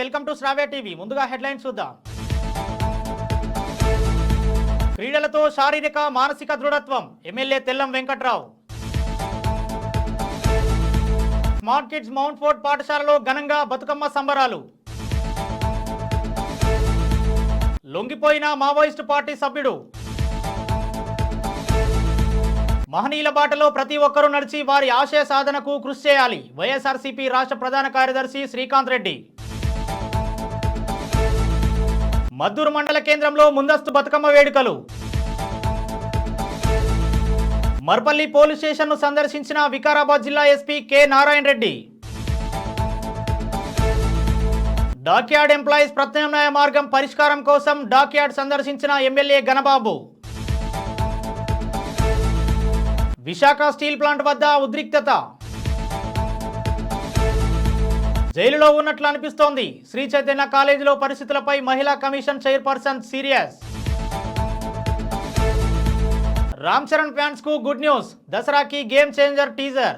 Welcome to Shravya TV. ముందుగా headlines చూద్దాం. క్రీడలతో శారీరక మానసిక దృఢత్వం. MLA Tellam Venkatrao. Smart Kids Mount Fort పాఠశాలలో ఘనంగా బతుకమ్మ సంబరాలు. లొంగిపోయిన మావోయిస్టు పార్టీ సభ్యుడు. మహనీయుల బాటలో ప్రతి ఒక్కరూ నడిచి వారి ఆశయ సాధనకు కృషి చేయాలి. వైఎస్ఆర్సీపీ రాష్ట్ర ప్రధాన కార్యదర్శి శ్రీకాంత్ రెడ్డి. మద్దూరు మండల కేంద్రంలో ముందస్తు బతుకమ్మ వేడుకలు. మర్పల్లి పోలీస్ స్టేషన్ను సందర్శించిన వికారాబాద్ జిల్లా SP K Narayana Reddy. Dockyard employees ప్రత్యామ్నాయ మార్గం పరిష్కారం కోసం డాక్యార్డ్ సందర్శించిన MLA Ganababu Visakha steel plant వద్ద ఉద్రిక్తత. జైలులో ఉన్నట్లు అనిపిస్తోంది. శ్రీ చైతన్య కాలేజీలో పరిస్థితులపై మహిళా commission chairperson serious. Ram Charan ఫ్యాన్స్కు good news. దసరాకి Game Changer teaser.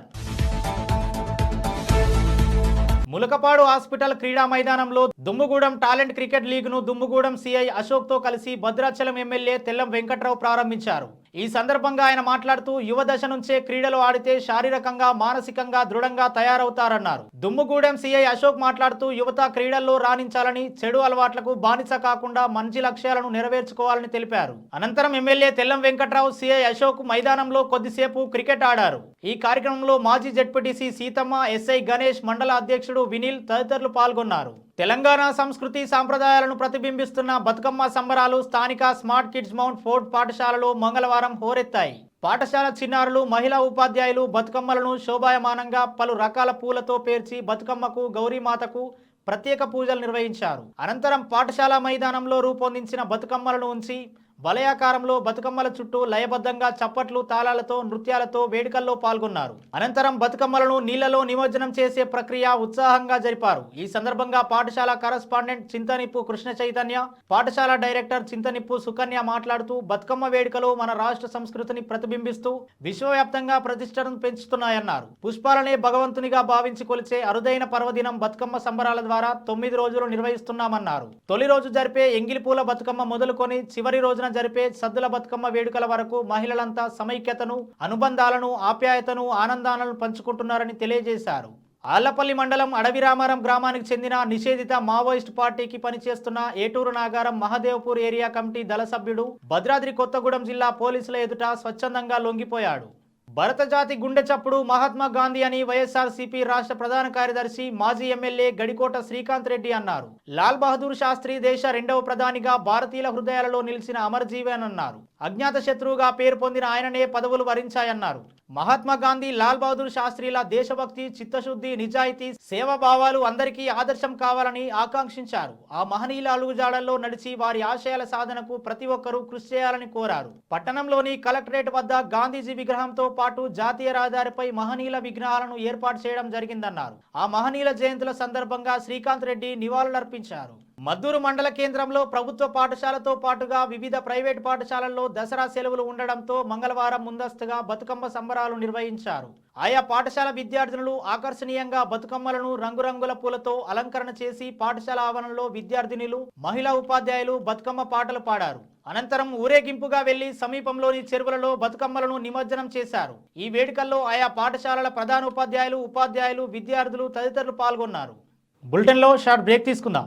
Mulakapadu hospital క్రీడా మైదానంలో దుమ్ముగూడెం టాలెంట్ క్రికెట్ లీగ్ను దుమ్ముగూడెం సిఐ అశోక్తో కలిసి భద్రాచలం ఎమ్మెల్యే తెల్లం వెంకట్రావు ప్రారంభించారు. ఈ సందర్భంగా ఆయన మాట్లాడుతూ యువ దశ నుంచే క్రీడలు ఆడితే శారీరకంగా మానసికంగా దృఢంగా తయారవుతారన్నారు. దుమ్ముగూడెం సిఐ అశోక్ మాట్లాడుతూ యువత క్రీడల్లో రాణించాలని చెడు అలవాట్లకు బానిస కాకుండా మంచి లక్ష్యాలను నెరవేర్చుకోవాలని తెలిపారు. అనంతరం ఎమ్మెల్యే తెల్లం వెంకట్రావు సిఐ అశోక్ మైదానంలో కొద్దిసేపు క్రికెట్ ఆడారు. ఈ కార్యక్రమంలో మాజీ జడ్పీటీసీ సీతమ్మ ఎస్ఐ గణేష్ మండల అధ్యక్షుడు వినీల్ తదితరులు పాల్గొన్నారు. తెలంగాణ సంస్కృతి సాంప్రదాయాలను ప్రతిబింబిస్తున్న బతుకమ్మ సంబరాలు స్థానిక స్మార్ట్ కిడ్స్ మౌంట్ ఫోర్ట్ పాఠశాలలో మంగళవారం హోరెత్తాయి. పాఠశాల చిన్నారులు మహిళా ఉపాధ్యాయులు బతుకమ్మలను శోభాయమానంగా పలు రకాల పూలతో పేర్చి బతుకమ్మకు గౌరీమాతకు ప్రత్యేక పూజలు నిర్వహించారు. అనంతరం పాఠశాల మైదానంలో రూపొందించిన బతుకమ్మలను ఉంచి వలయాకారంలో బతుకమ్మల చుట్టూ లయబద్ధంగా చప్పట్లు తాళాలతో నృత్యాలతో వేడుకల్లో పాల్గొన్నారు. అనంతరం బతుకమ్మలను నీళ్ళలో నిమజ్జనం చేసే ప్రక్రియ ఉత్సాహంగా జరిపారు. ఈ సందర్భంగా పాఠశాల కరస్పాండెంట్ చింతనిప్పు కృష్ణ చైతన్య పాఠశాల డైరెక్టర్ చింతనిప్పు సుకన్య మాట్లాడుతూ బతుకమ్మ వేడుకలు మన రాష్ట్ర సంస్కృతిని ప్రతిబింబిస్తూ విశ్వవ్యాప్తంగా ప్రతిష్టను పెంచుతున్నాయన్నారు. పుష్పాలనే భగవంతునిగా భావించి కొలిచే అరుదైన పర్వదినం బతుకమ్మ సంబరాల ద్వారా తొమ్మిది రోజులు నిర్వహిస్తున్నామన్నారు. తొలి రోజు జరిపే ఎంగిలిపూల బతుకమ్మ మొదలుకొని చివరి రోజున జరిపే సద్దుల బతుకమ్మ వేడుకల వరకు మహిళలంతా సమైక్యతను అనుబంధాలను ఆప్యాయతను ఆనందాలను పంచుకుంటున్నారని తెలియజేశారు. ఆళ్ళపల్లి మండలం అడవిరామారం గ్రామానికి చెందిన నిషేధిత మావోయిస్ట్ పార్టీకి పనిచేస్తున్న ఏటూరు నాగారం మహదేవ్పూర్ ఏరియా కమిటీ దళ సభ్యుడు భద్రాద్రి కొత్తగూడెం జిల్లా పోలీసుల ఎదుట స్వచ్ఛందంగా లొంగిపోయాడు. భరత జాతి గుండె చప్పుడు మహాత్మా గాంధీ అని వైఎస్ఆర్ సిపి రాష్ట్ర ప్రధాన కార్యదర్శి మాజీ ఎమ్మెల్యే గడికోట శ్రీకాంత్ రెడ్డి అన్నారు. లాల్ బహదూర్ శాస్త్రి దేశ రెండవ ప్రధానిగా భారతీయుల హృదయాలలో నిలిచిన అమరజీవి అని అన్నారు. అజ్ఞాత శత్రువుగా పేరు పొందిన ఆయననే పదవులు వరించాయన్నారు. మహాత్మా గాంధీ లాల్ బహదూర్ శాస్త్రిల దేశభక్తి చిత్తశుద్ధి నిజాయితీ సేవాభావాలు అందరికీ ఆదర్శం కావాలని ఆకాంక్షించారు. ఆ మహనీయుల అలుగుజాడల్లో నడిచి వారి ఆశయాల సాధనకు ప్రతి ఒక్కరూ కృషి చేయాలని కోరారు. పట్టణంలోని కలెక్టరేట్ వద్ద గాంధీజీ విగ్రహంతో పాటు జాతీయ రహదారిపై మహనీయుల విగ్రహాలను ఏర్పాటు చేయడం జరిగిందన్నారు. ఆ మహనీయుల జయంతుల సందర్భంగా శ్రీకాంత్ రెడ్డి నివాళులర్పించారు. మద్దూరు మండల కేంద్రంలో ప్రభుత్వ పాఠశాలతో పాటుగా వివిధ ప్రైవేట్ పాఠశాలల్లో దసరా సెలవులు ఉండడంతో మంగళవారం ముందస్తుగా బతుకమ్మ సంబరాలు నిర్వహించారు. ఆయా పాఠశాల విద్యార్థినులు ఆకర్షణీయంగా బతుకమ్మలను రంగురంగుల పూలతో అలంకరణ చేసి పాఠశాల ఆవరణలో విద్యార్థినులు మహిళా ఉపాధ్యాయులు బతుకమ్మ పాటలు పాడారు. అనంతరం ఊరేగింపుగా వెళ్ళి సమీపంలోని చెరువులలో బతుకమ్మలను నిమజ్జనం చేశారు. ఈ వేడుకల్లో ఆయా పాఠశాలల ప్రధానోపాధ్యాయులు ఉపాధ్యాయులు విద్యార్థులు తదితరులు పాల్గొన్నారు. బులెటిన్లో షార్ట్ బ్రేక్ తీసుకుందాం.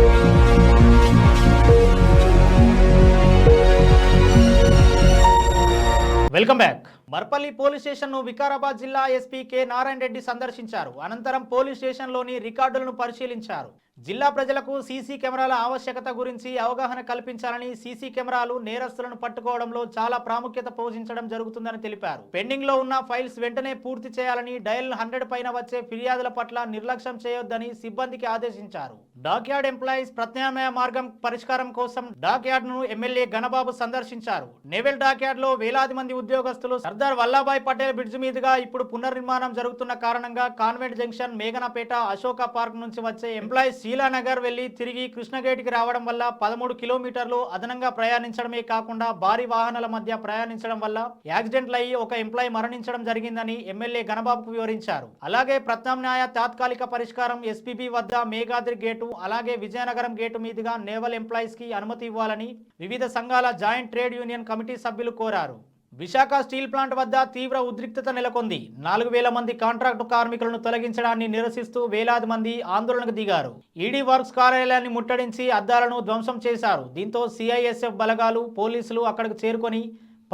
Welcome back. మర్పల్లి పోలీస్ స్టేషన్ను వికారాబాద్ జిల్లా ఎస్పీ కె నారాయణ రెడ్డి సందర్శించారు. అనంతరం పోలీస్ స్టేషన్లోని రికార్డులను పరిశీలించారు. జిల్లా ప్రజలకు సీసీ కెమెరాల ఆవశ్యకత గురించి అవగాహన కల్పించాలని సీసీ కెమెరాలు నేరస్తులను పట్టుకోవడంలో చాలా ప్రాముఖ్యత పోషించడం జరుగుతుందని తెలిపారు. పెండింగ్లో ఉన్న ఫైల్స్ వెంటనే పూర్తి చేయాలని డయల్ హండ్రెడ్ పైన వచ్చే ఫిర్యాదుల పట్ల నిర్లక్ష్యం చేయొద్దని సిబ్బందికి ఆదేశించారు. డాక్యార్డ్ ఎంప్లాయీస్ ప్రత్యామ్నాయ మార్గం పరిష్కారం కోసం డాక్యార్డ్ను ఎమ్మెల్యే గణబాబు సందర్శించారు. నేవల్ డాక్యార్డ్లో వేలాది మంది ఉద్యోగస్తులు సర్దార్ వల్లభాయ్ పటేల్ బ్రిడ్జ్ మీదుగా ఇప్పుడు పునర్నిర్మాణం జరుగుతున్న కారణంగా convent junction Meghanapeta Ashoka park నుంచి వచ్చే ఎంప్లాయీస్ శీలానగర్ వెళ్ళి తిరిగి కృష్ణగేట్కి రావడం వల్ల పదమూడు కిలోమీటర్లు అదనంగా ప్రయాణించడమే కాకుండా భారీ వాహనాల మధ్య ప్రయాణించడం వల్ల యాక్సిడెంట్లు అయ్యి ఒక ఎంప్లాయీ మరణించడం జరిగిందని ఎమ్మెల్యే గణబాబుకు వివరించారు. అలాగే ప్రత్యామ్నాయ తాత్కాలిక పరిష్కారం ఎస్పీబీ వద్ద మేఘాద్రి గేటు అలాగే విజయనగరం గేటు మీదుగా నేవల్ ఎంప్లాయీస్కి అనుమతి ఇవ్వాలని వివిధ సంఘాల జాయింట్ ట్రేడ్ యూనియన్ కమిటీ సభ్యులు కోరారు. విశాఖ స్టీల్ ప్లాంట్ వద్ద తీవ్ర ఉద్రిక్తత నెలకొంది. నాలుగు వేల మంది కాంట్రాక్టు కార్మికులను తొలగించడాన్ని నిరసిస్తూ వేలాది మంది ఆందోళనకు దిగారు. ఈడీ వర్క్స్ కార్యాలయాన్ని ముట్టడించి అద్దాలను ధ్వంసం చేశారు. దీంతో సిఐఎస్ఎఫ్ బలగాలు పోలీసులు అక్కడికి చేరుకొని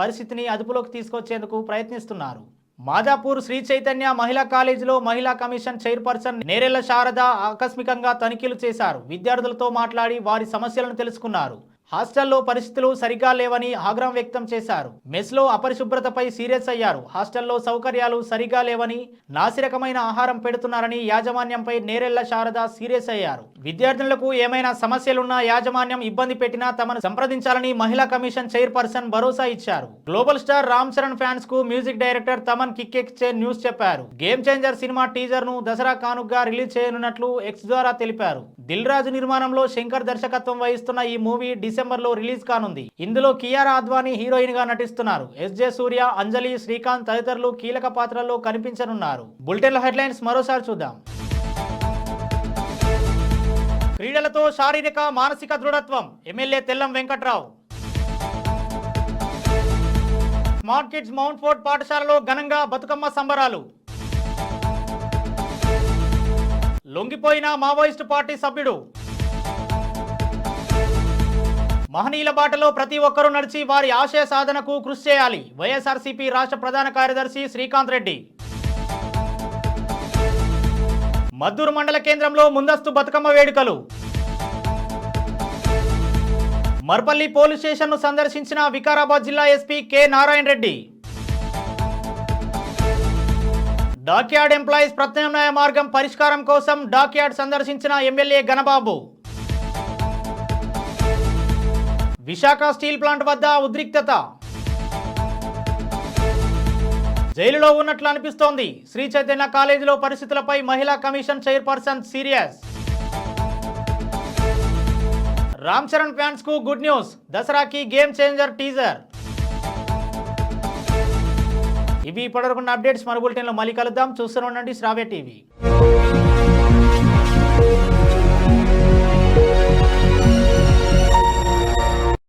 పరిస్థితిని అదుపులోకి తీసుకొచ్చేందుకు ప్రయత్నిస్తున్నారు. మాదాపూర్ శ్రీ చైతన్య మహిళా కాలేజీలో మహిళా కమిషన్ చైర్పర్సన్ నేరెళ్ళ శారద ఆకస్మికంగా తనిఖీలు చేశారు. విద్యార్థులతో మాట్లాడి వారి సమస్యలను తెలుసుకున్నారు. హాస్టల్లో పరిస్థితులు సరిగా లేవని ఆగ్రహం వ్యక్తం చేశారు. మెస్లో అపరిశుభ్రతపై సీరియస్ అయ్యారు. హాస్టల్లో సౌకర్యాలు సరిగా లేవని నాసిరకమైన ఆహారం పెడుతున్నారని యాజమాన్యంపై నేరెళ్ళ శారద సీరియస్ అయ్యారు. విద్యార్థులకు ఏమైనా సమస్యలున్నా యాజమాన్యం ఇబ్బంది పెట్టినా తమను సంప్రదించాలని మహిళా కమిషన్ చైర్పర్సన్ భరోసా ఇచ్చారు. గ్లోబల్ స్టార్ రామ్ చరణ్ ఫ్యాన్స్కు మ్యూజిక్ డైరెక్టర్ తమన్ కిక్కెక్చే న్యూస్ చెప్పారు. గేమ్ చేంజర్ సినిమా టీజర్ను దసరా కానుగ్గా రిలీజ్ చేయనున్నట్లు ఎక్స్ ద్వారా తెలిపారు. దిల్ రాజు నిర్మాణంలో శంకర్ దర్శకత్వం వహిస్తున్న ఈ మూవీ డిసెంబర్లో రిలీజ్ కానుంది. ఇందులో కియారా అద్వానీ హీరోయిన్గా నటిస్తున్నారు. ఎస్ జె సూర్య అంజలి శ్రీకాంత్ తదితరులు కీలక పాత్రల్లో కనిపించనున్నారు. బులెటిన్ హెడ్లైన్స్ మరోసారి చూద్దాం. క్రీడలతో శారీరక మానసిక దృఢత్వం. MLA Tellam Venkatrao. Smart Kids Mount Fort పాఠశాలలో ఘనంగా బతుకమ్మ సంబరాలు. లొంగిపోయిన మావోయిస్టు పార్టీ సభ్యుడు. మహనీయుల బాటలో ప్రతి ఒక్కరూ నడిచి వారి ఆశయ సాధనకు కృషి చేయాలి. వైఎస్ఆర్సీపీ రాష్ట్ర ప్రధాన కార్యదర్శి శ్రీకాంత్ రెడ్డి. మద్దూరు మండల కేంద్రంలో ముందస్తు బతుకమ్మ వేడుకలు. మర్పల్లి పోలీస్ స్టేషన్ను సందర్శించిన వికారాబాద్ జిల్లా SP K Narayana Reddy. Dockyard employees ప్రత్యామ్నాయ మార్గం పరిష్కారం కోసం డాక్యార్డ్ సందర్శించిన MLA Ganababu. Visakha steel plant వద్ద ఉద్రిక్తత. జైలులో ఉన్నట్లు అనిపిస్తోంది. శ్రీ చైతన్య కాలేజీలో పరిస్థితులపై మహిళా commission chairperson serious. Ram Charan ఫ్యాన్స్కు good news. దసరాకి గేమ్ చేంజర్ టీజర్. ఇవి ఇప్పటివరకు అప్డేట్స్. మన బులెటిన్లో మళ్ళీ కలుద్దాం. చూస్తూనే ఉండండి శ్రావ్య టీవీ.